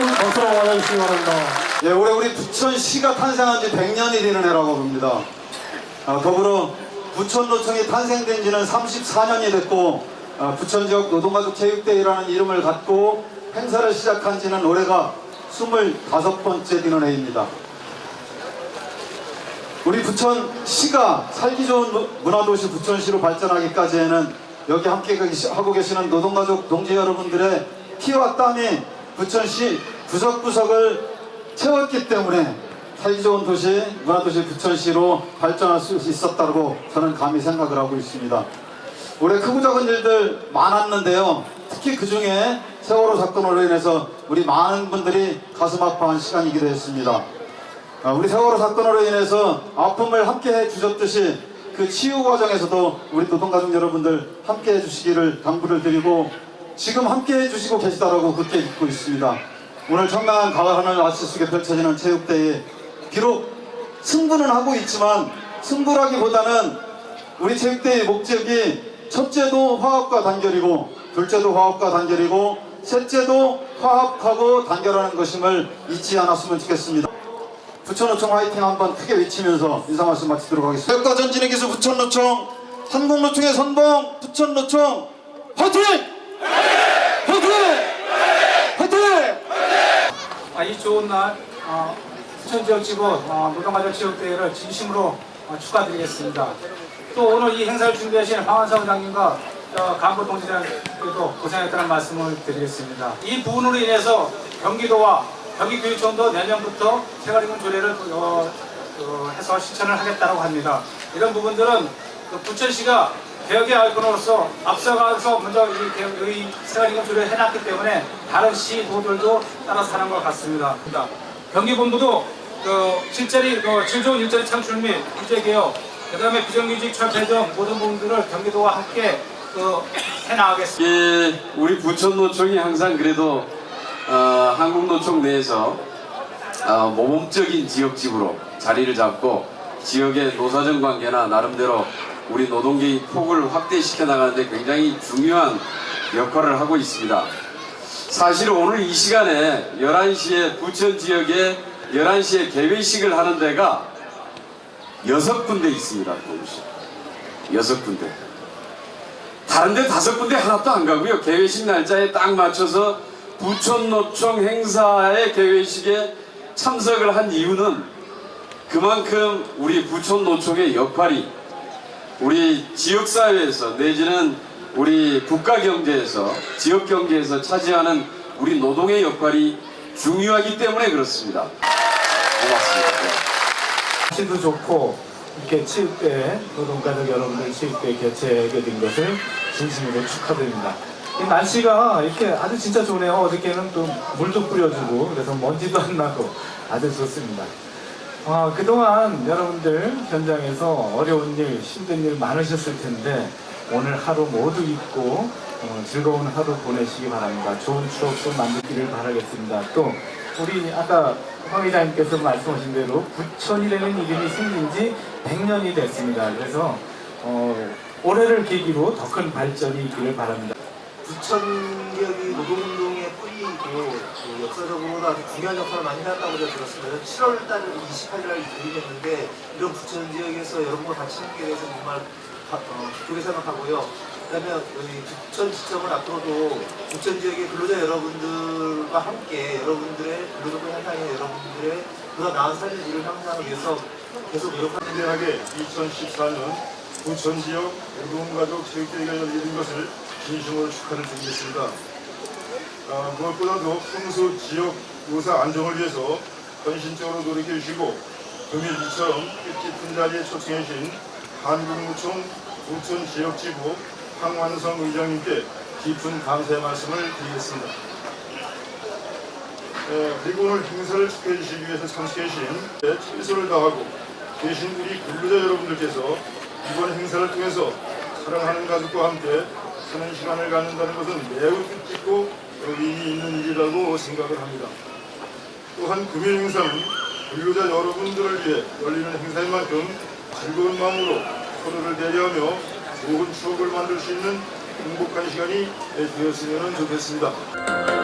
박수로 맞아주시기 바랍니다. 예, 올해 우리 부천시가 탄생한 지 100년이 되는 해라고 봅니다. 아, 더불어 부천노총이 탄생된 지는 34년이 됐고 아, 부천 지역 노동가족 체육대회라는 이름을 갖고 행사를 시작한 지는 올해가 25번째 되는 해입니다. 우리 부천시가 살기 좋은 무- 문화도시 부천시로 발전하기까지에는 여기 함께 하고 계시는 노동가족 동지 여러분들의 피와 땀이 부천시 구석구석을 채웠기 때문에 살기 좋은 도시, 문화도시 부천시로 발전할 수 있었다고 저는 감히 생각을 하고 있습니다. 올해 크고 작은 일들 많았는데요. 특히 그 중에 세월호 사건으로 인해서 우리 많은 분들이 가슴 아파한 시간이기도 했습니다. 아, 우리 세월호 사건으로 인해서 아픔을 함께 해 주셨듯이 그 치유 과정에서도 우리 노동가족 여러분들 함께 해 주시기를 당부를 드리고 지금 함께 해 주시고 계시다라고 그렇게 믿고 있습니다. 오늘 청량한 가을 하늘 아치 속에 펼쳐지는 체육대회 비록 승부는 하고 있지만 승부라기보다는 우리 체육대회 목적이 첫째도 화합과 단결이고 둘째도 화합과 단결이고 셋째도 화합하고 단결하는 것임을 잊지 않았으면 좋겠습니다. 부천노총 화이팅 한번 크게 외치면서 인사 말씀 마치도록 하겠습니다. 교육과 전진의 기수 부천노총, 한국노총의 선봉 부천노총 화이팅! 화이팅! 화이팅! 아, 이 좋은 날 어, 부천지역지구 어, 노동가족 체육대회를 진심으로 어, 축하드리겠습니다. 또 오늘 이 행사를 준비하신 황한사 원장님과 어, 간부 동지들께도 고생했다는 말씀을 드리겠습니다. 이 부분으로 인해서 경기도와 경기교육청도 내년부터 생활임금 조례를 어, 어, 해서 실천을 하겠다고 합니다. 이런 부분들은 그 부천시가 개혁의 아이콘으로서 앞서가서 먼저 이, 개혁- 이 생활임금 조례를 해놨기 때문에 다른 시도들도 따라서 하는 것 같습니다. 경기본부도 그 실제리 그 질 좋은 일자리 창출 및 규제개혁 그 다음에 비정규직 철폐 등 모든 부분들을 경기도와 함께 그 해나가겠습니다. 예, 우리 부천노총이 항상 그래도 어, 한국노총 내에서 어, 모범적인 지역집으로 자리를 잡고 지역의 노사정 관계나 나름대로 우리 노동계의 폭을 확대시켜 나가는데 굉장히 중요한 역할을 하고 있습니다. 사실 오늘 이 시간에 11시에 부천 지역에 11시에 개회식을 하는 데가 여섯 군데 있습니다. 동시 여섯 군데. 다른데 다섯 군데 하나도 안 가고요. 개회식 날짜에 딱 맞춰서 부천노총 행사의 개회식에 참석을 한 이유는 그만큼 우리 부천노총의 역할이 우리 지역사회에서 내지는 우리 국가 경제에서 지역 경제에서 차지하는 우리 노동의 역할이 중요하기 때문에 그렇습니다. 고맙습니다. 날씨도 좋고 이렇게 체육대 노동가족 여러분들 체육대 개최하게 된 것을 진심으로 축하드립니다. 이 날씨가 이렇게 아주 진짜 좋네요. 어저께는 또 물도 뿌려주고 그래서 먼지도 안 나고 아주 좋습니다. 아, 그동안 여러분들 현장에서 어려운 일, 힘든 일 많으셨을 텐데 오늘 하루 모두 잊고 어, 즐거운 하루 보내시기 바랍니다. 좋은 추억 도 만들기를 바라겠습니다. 또 우리 아까 황 회장님께서 말씀하신 대로 부천이라는 이름이 생긴 지 100년이 됐습니다. 그래서 어, 올해를 계기로 더 큰 발전이 있기를 바랍니다. 부천 지역이 노동운동 그 역사적으로도 아주 중요한 역할을 많이 해왔다고 제가 들었습니다. 7월 달 28일 날 기획했는데 이런 부천 지역에서 여러분과 같이 함께 돼서 정말 가- 어, 기쁘게 생각하고요. 그다음에 부천 지점을 앞으로도 부천 지역의 근로자 여러분들과 함께 여러분들의 근로조건 향상에 여러분들의 보다 나은 삶의 질을 향상하기 위해서 계속 노력하는 현대하게 2014년 부천 지역 노동가족 체육대회가 열리는 것을 진심으로 축하를 드리겠습니다. 아, 무엇보다도 평소 지역 노사 안정을 위해서 헌신적으로 노력해 주시고 금일 이처럼 뜻깊은 자리에 초청해 주신 한국노총 부천 지역지부 황완성 의장님께 깊은 감사의 말씀을 드리겠습니다. 에, 그리고 오늘 행사를 축하해 주시기 위해서 참석해 주신 최선을 다하고 계신 우리 근로자 여러분들께서 이번 행사를 통해서 사랑하는 가족과 함께 사는 시간을 갖는다는 것은 매우 뜻깊고 의미 있는 일이라고 생각을 합니다. 또한 금일 행사는 근로자 여러분들을 위해 열리는 행사인 만큼 즐거운 마음으로 서로를 대리하며 좋은 추억을 만들 수 있는 행복한 시간이 되었으면 좋겠습니다.